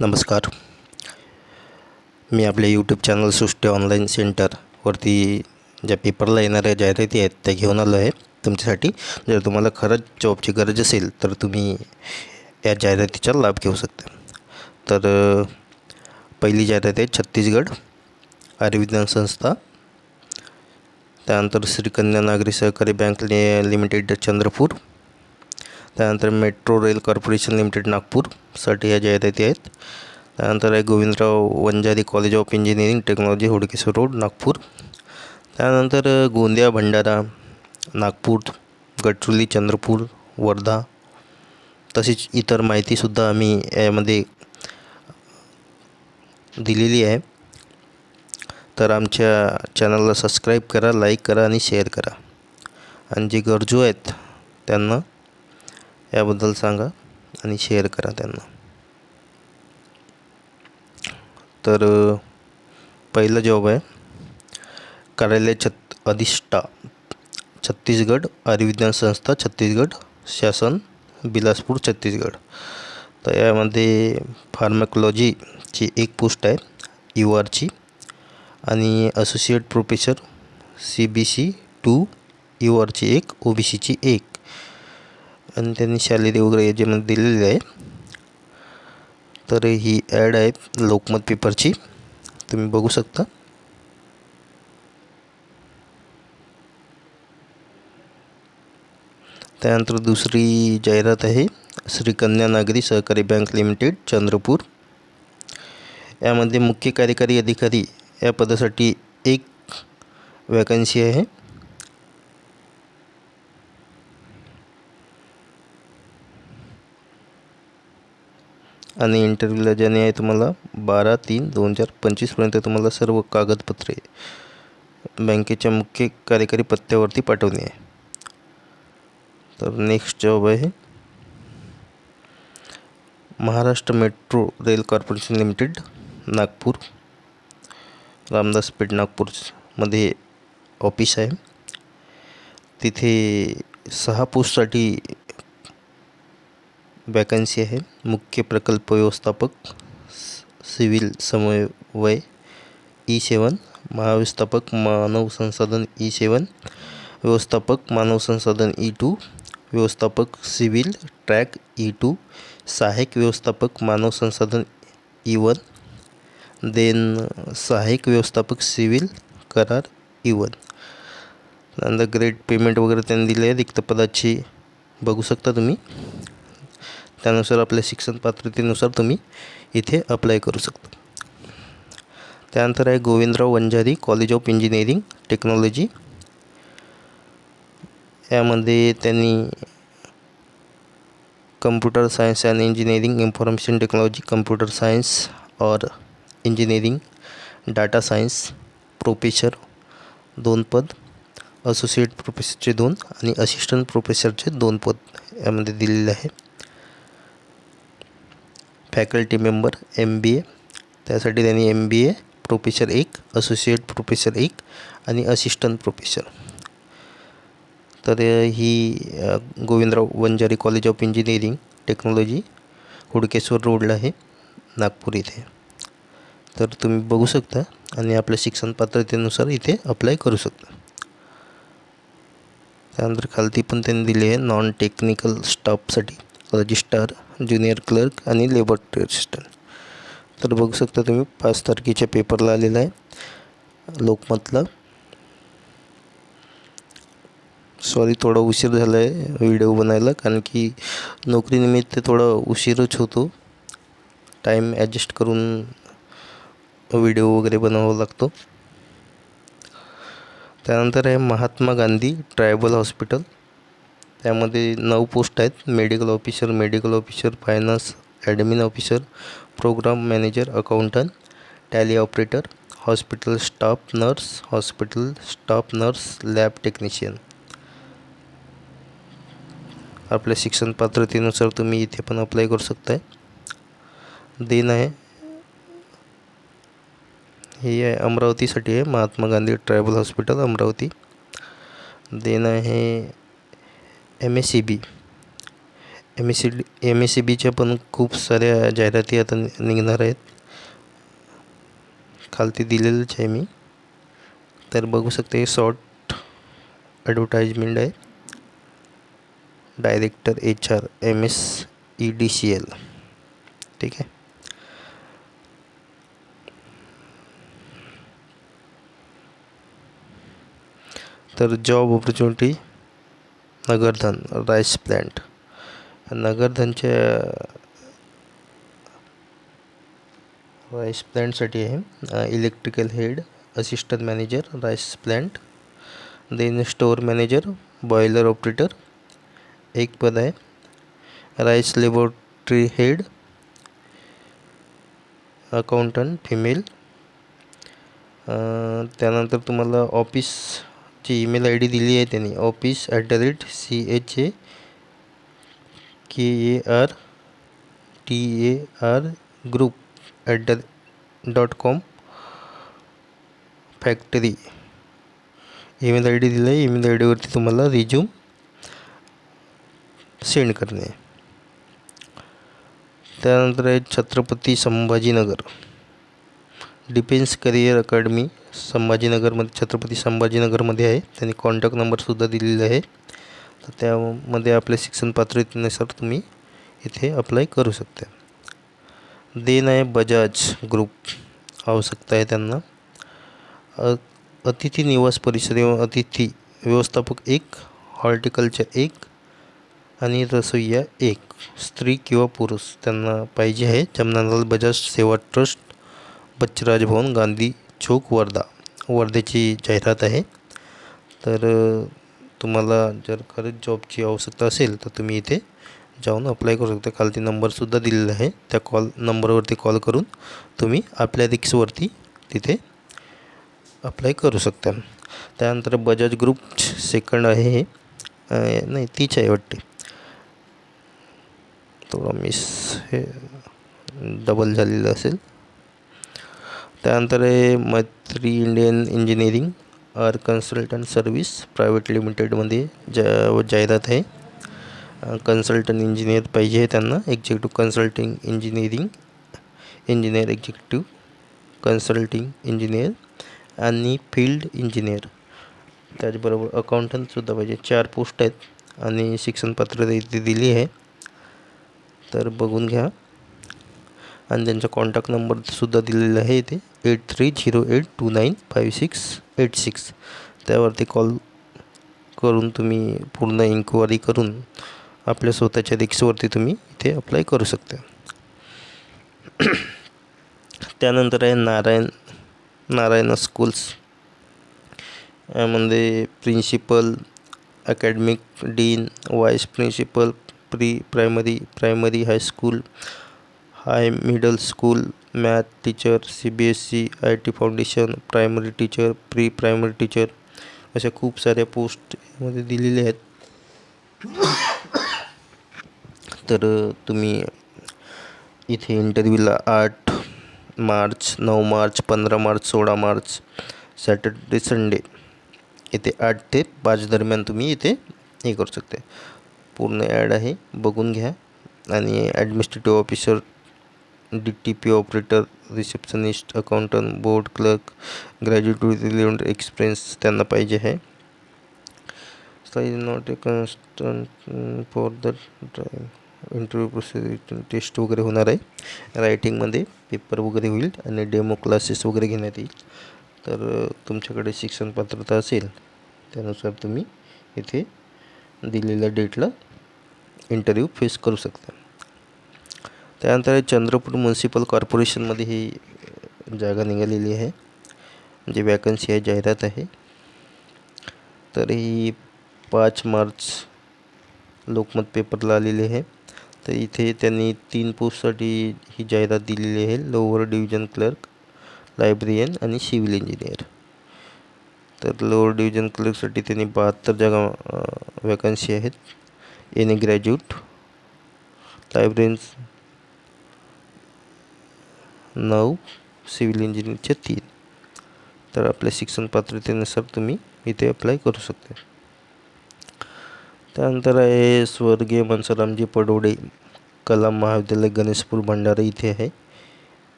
नमस्कार. मी आपल्या यूट्यूब चॅनल सृष्टी ऑनलाईन सेंटरवरती ज्या पेपरला येणाऱ्या जाहिराती आहेत त्या घेऊन आलो आहे. तुमच्यासाठी जर तुम्हाला खरंच जॉबची गरज असेल तर तुम्ही या जाहिरातीचा लाभ घेऊ शकता. तर पहिली जाहिरात आहे छत्तीसगड आयुर्विज्ञान संस्था. त्यानंतर श्रीकन्या नागरी सहकारी बँक लि लिमिटेड चंद्रपूर. त्यानंतर मेट्रो रेल कॉर्पोरेशन लिमिटेड नागपूरसाठी या जाहिराती आहेत. त्यानंतर आहे Govindrao Wanjari college of engineering technology Hudkeshwar road Nagpur. त्यानंतर गोंदिया भंडारा नागपूर गडचुली चंद्रपूर वर्धा. तसेच इतर माहितीसुद्धा आम्ही यामध्ये दिलेली आहे. तर आमच्या चॅनलला सबस्क्राईब करा लाईक करा आणि शेअर करा. आणि जे गरजू आहेत त्यांना याबद्दल सांगा आणि शेअर करा त्यांना. तर पहिला जॉब आहे. कार्यालय छत अधिष्ठा छत्तीसगड आयुर्विज्ञान संस्था छत्तीसगड शासन बिलासपूर छत्तीसगड. तर यामध्ये फार्मॅकोलॉजीची एक पोस्ट आहे यू आरची आणि associate professor C B C two U आरची एक ओ बी सीची एक. आणि त्यांनी सॅलरी वगैरे याच्यामध्ये दिलेली आहे. तर ही ॲड आहे लोकमत पेपरची तुम्ही बघू शकता. त्यानंतर दुसरी जाहिरात आहे. श्री कन्या नागरी सहकारी बँक लिमिटेड चंद्रपूर. यामध्ये मुख्य कार्यकारी अधिकारी या पदासाठी एक वॅकन्सी आहे. आणि इंटरव्ह्यूला ज्याने आहे तुम्हाला बारा तीन दोन हजार पंचवीसपर्यंत तुम्हाला सर्व कागदपत्रे बँकेच्या मुख्य कार्यकारी पत्त्यावरती पाठवणे आहे. तर नेक्स्ट जॉब आहे. Maharashtra metro rail corporation limited Nagpur. Ramdas Peth नागपूरमध्ये ऑफिस आहे. तिथे सहा पोस्टसाठी वॅकन्सी आहे. मुख्य प्रकल्प व्यवस्थापक स- सिव्हिल समन्वय, ई सेवन महाव्यवस्थापक मानव संसाधन, ई सेवन, व्यवस्थापक, मानव संसाधन, ई टू, व्यवस्थापक, सिव्हिल, ट्रॅक, ई टू, सहाय्यक व्यवस्थापक, मानव संसाधन, ई वन, देन सहाय्यक व्यवस्थापक, सिव्हिल, करार, ई वन. त्यानंतर ग्रेड पेमेंट वगैरे त्यांनी दिले रिक्त पदाची बघू शकता तुम्ही. त्यानुसार आपल्या शिक्षण पात्रतेनुसार तुम्ही इथे अप्लाय करू शकता. त्यानंतर आहे Govindrao Wanjari college of engineering technology यामध्ये त्यांनी computer science and engineering information technology computer science और इंजिनिअरिंग डाटा सायन्स प्रोफेसर दोन पद असोसिएट प्रोफेसरचे दोन आणि असिस्टंट प्रोफेसरचे दोन पद यामध्ये दिलेले आहे faculty member M B A त्यासाठी त्यांनी एम बी ए प्रोफेसर एक असोसिएट प्रोफेसर एक आणि असिस्टंट प्रोफेसर तर ही Govindrao Wanjari college of engineering technology Hudkeshwar रोडला आहे नागपूर इथे. तर तुम्ही बघू शकता आणि आपल्या शिक्षण पात्रतेनुसार इथे अप्लाय करू शकता. त्यानंतर खालती पण त्यांनी दिली आहे नॉन टेक्निकल स्टाफसाठी रजिस्टार ज्युनियर क्लर्क आणि लेबर असिस्टंट तर बघू शकता तुम्ही पाच तारखेच्या पेपरला आलेला आहे. लोकमतला. सॉरी थोडा उशीर झाला आहे व्हिडिओ बनायला कारण की नोकरीनिमित्त थोडा उशीरच होतो. टाईम ॲडजस्ट करून व्हिडिओ वगैरे बनवावा लागतो. त्यानंतर आहे महात्मा गांधी ट्रायबल हॉस्पिटल. त्यामध्ये नऊ पोस्ट आहेत. Medical officer medical officer finance admin officer programme manager accountant Tally operator hospital staff nurse hospital staff nurse lab technician आपल्या शिक्षण पात्रतेनुसार तुम्ही इथे पण अप्लाय करू शकताय. देन आहे. हे आहे अमरावतीसाठी आहे. Mahatma Gandhi tribal hospital Amravati. Then आहे M S C B M S C D M S C बीच्या पण खूप साऱ्या जाहिराती आता निघणार आहेत. खालती दिलेलंच आहे मी. तर बघू शकते शॉर्ट ॲडव्हर्टाईजमेंट आहे. Director H R M S E D C L ठीक आहे. तर job opportunity Nagardhan rice plant नगरधनच्या rice प्लॅन्टसाठी आहे. Electrical head assistant manager rice plant then store manager boiler operator एक पद आहे. Rice laboratory head accountant female त्यानंतर तुम्हाला office G email I D दिली आहे त्यांनी. Office at the rate C H A K A R T A R group at the dot com factory email I D दिला आहे. Email I डीवरती तुम्हाला resume send करणे. त्यानंतर आहे Chhatrapati Sambhajinagar. Defence career academy संभाजीनगरमध्ये Chhatrapati संभाजीनगरमध्ये आहे. त्यांनी contact नंबरसुद्धा दिलेला आहे. तर त्यामध्ये आपल्या शिक्षण पात्रतेनुसार तुम्ही इथे अप्लाय करू शकता. देन आहे बजाज ग्रुप. आवश्यकता आहे त्यांना. अतिथी निवास परिसर अतिथी व्यवस्थापक एक हॉर्टिकल्चर एक आणि रसोईया एक. स्त्री किंवा पुरुष त्यांना पाहिजे आहे. जमनालाल बजाज सेवा ट्रस्ट बच्चराज भवन गांधी चौक वर्धा वर्धेची जाहिरात आहे. तर तुम्हाला जर खरंच जॉबची आवश्यकता असेल तर तुम्ही इथे जाऊन अप्लाय करू शकता. खालती नंबरसुद्धा दिलेला आहे. त्या कॉल नंबरवरती कॉल करून तुम्ही आपल्या रिक्सवरती तिथे अप्लाय करू शकता. त्यानंतर बजाज ग्रुप सेकंड आहे हे. नाही तीच आहे वाटते. थोडं मिस हे डबल झालेलं असेल. त्यानंतर आहे Maitri Indian engineering or consultant service private लिमिटेडमध्ये जा जाहिरात आहे. कन्सल्टंट इंजिनियर पाहिजे आहे त्यांना. Executive consulting engineering engineer executive consulting engineer आणि फील्ड इंजिनियर त्याचबरोबर अकाउंटंटसुद्धा पाहिजे. चार पोस्ट आहेत आणि शिक्षण पात्रता इथे दिली आहे. तर बघून घ्या. आणि त्यांचा कॉन्टॅक्ट नंबरसुद्धा दिलेला आहे इथे. Eight three zero eight two nine five six eight six त्यावरती कॉल करून तुम्ही पूर्ण इन्क्वायरी करून आपल्या स्वतःच्या रिक्सवरती तुम्ही इथे अप्लाय करू शकता. त्यानंतर आहे नारायण नारायण स्कूल्स यामध्ये principal academic dean vice principal pre primary primary high school high middle school math teacher C B S C I T foundation primary teacher pre primary teacher अशा खूप साऱ्या पोस्टमध्ये दिलेल्या आहेत. तर तुम्ही इथे इंटरव्ह्यूला आठ मार्च नऊ मार्च पंधरा मार्च सोळा मार्च सॅटर्डे संडे येथे आठ ते पाच दरम्यान तुम्ही इथे हे करू शकते. पूर्ण ॲड आहे बघून घ्या. आणि administrative officer D T P operator receptionist accountant board clerk graduate with relevant experience त्यांना पाहिजे आहे. Size not a constant for the interview process test वगैरे होणार आहे. रायटिंगमध्ये पेपर वगैरे होईल आणि डेमो क्लासेस वगैरे घेण्यात येईल. तर तुमच्याकडे शिक्षण पात्रता असेल त्यानुसार तुम्ही इथे दिलेल्या डेटला इंटरव्ह्यू फेस करू शकता. त्यानंतर चंद्रपूर म्युन्सिपल कॉर्पोरेशनमध्ये ही जागा निघालेली आहे. म्हणजे वॅकन्सी आहे जाहिरात आहे. तर ही पाच मार्च लोकमत पेपरला आलेली आहे. तर इथे त्यांनी तीन पोस्टसाठी ही जाहिरात दिलेली आहे. लोअर डिव्हिजन क्लर्क लायब्रियन आणि सिव्हिल इंजिनियर तर लोअर डिव्हिजन क्लर्कसाठी त्यांनी बहात्तर जागा वॅकन्सी आहेत. एन ए ग्रॅज्युएट लायब्ररीन्स नऊ सिव्हिल इंजिनिअरिंगचे तीन. तर आपल्या शिक्षण पात्रतेनुसार तुम्ही इथे अप्लाय करू शकता. त्यानंतर आहे स्वर्गीय मनसरामजी पडोडे कला महाविद्यालय गणेशपूर भंडारा इथे आहे.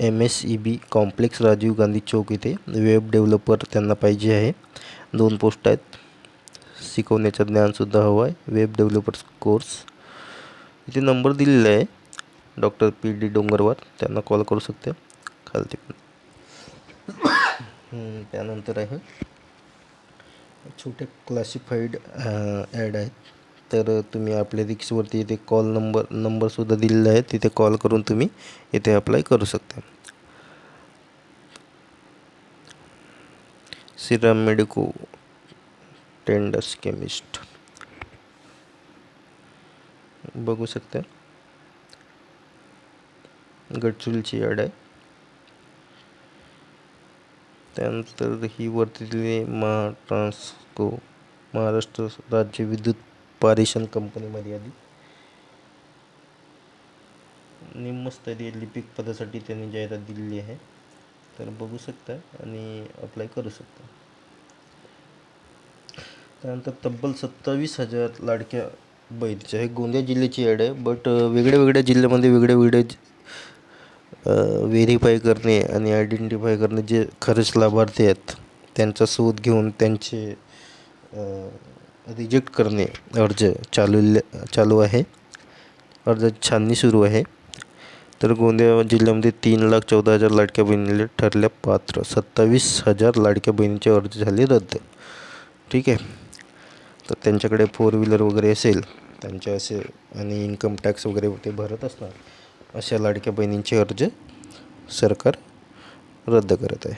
M S E B complex Rajiv Gandhi Chowk इथे वेब डेव्हलपर त्यांना पाहिजे आहे. दोन पोस्ट आहेत. शिकवण्याचं ज्ञानसुद्धा हवं आहे. वेब डेव्हलपर्स कोर्स इथे नंबर दिलेला आहे. Doctor P D Dongarwar call करू शकते. खालती. पण हम्म, त्यानंतर आहे. छोटे क्लासिफाईड ॲड आहेत. तर तुम्ही आपल्या रिक्सवरती इथे कॉल नंबर नंबरसुद्धा दिलेला आहे. तिथे कॉल करून तुम्ही इथे अप्लाय करू शकता. श्रीराम मेडिको टेंडर्स केमिस्ट बघू शकता. गडचुलची याड आहे. त्यानंतर ही वरती दिली महाट्रान्सको महाराष्ट्र राज्य विद्युत पारेषण कंपनीमध्ये आली. निम्नस्तरीय लिपिक पदासाठी त्यांनी जाहिरात दिलेली आहे. तर बघू शकता आणि अप्लाय करू शकता. त्यानंतर तब्बल सत्तावीस हजार लाडक्या बहिणीच्या हे गोंदिया जिल्ह्याची ॲड आहे बट वेगळ्या वेगळ्या जिल्ह्यामध्ये वेगळे वेगळे व्हेरीफाय करणे आणि आयडेंटिफाय करणे जे खरेच लाभार्थी आहेत त्यांचा शोध घेऊन त्यांचे रिजेक्ट करणे अर्ज चालू चालू आहे. अर्जाची छाननी सुरू आहे. तर गोंदिया जिल्ह्यामध्ये तीन लाख चौदा हजार लाडक्या बहिणीला ठरल्या पात्र. सत्तावीस हजार लाडक्या बहिणीचे अर्ज झाले रद्द. ठीक आहे? तर त्यांच्याकडे फोर व्हीलर वगैरे असेल त्यांचे असे आणि इन्कम टॅक्स वगैरे ते भरत असणार. अशा लाडक्या बहिणींचे अर्ज सरकार रद्द करत आहे.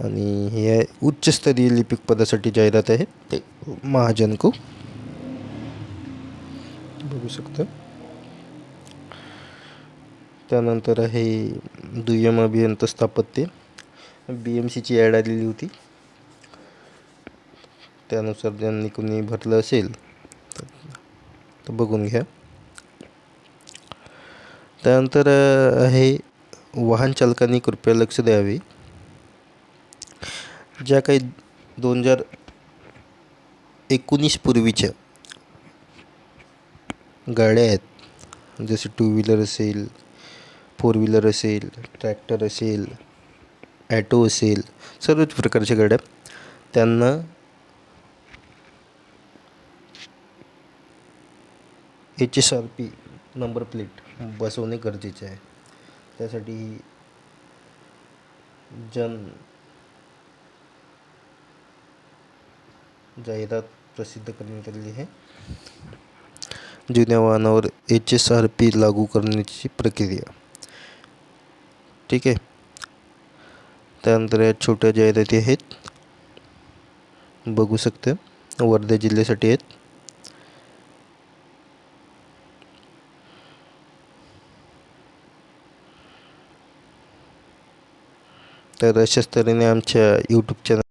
आणि हे आहे उच्चस्तरीय लिपिक पदासाठी जाहिरात आहे ते महाजनको बघू शकता. त्यानंतर आहे दुय्यम अभियंता स्थापत्य. बी एम सीची ॲड आलेली होती. त्यानुसार ज्यांनी कोणी भरलं असेल तर बघून घ्या. त्यानंतर आहे वाहन चालकांनी कृपया लक्ष द्यावे. ज्या काही दोन हजार एकोणीस पूर्वीच्या गाड्या आहेत जसे टू व्हीलर असेल फोर व्हीलर असेल ट्रॅक्टर असेल ॲटो असेल सर्वच प्रकारच्या गाड्या त्यांना H S R P number plate बसवणे गरजेचे आहे. त्यासाठी जन जाहिरात प्रसिद्ध करण्यात आली आहे. जुन्या वाहनावर एच एस आर पी लागू करण्याची प्रक्रिया. ठीक आहे. त्यानंतर या छोट्या जाहिराती आहेत. बघू शकते. वर्धा जिल्ह्यासाठी आहेत. तर अशाच तऱ्हेने आमच्या यूट्यूब चॅनल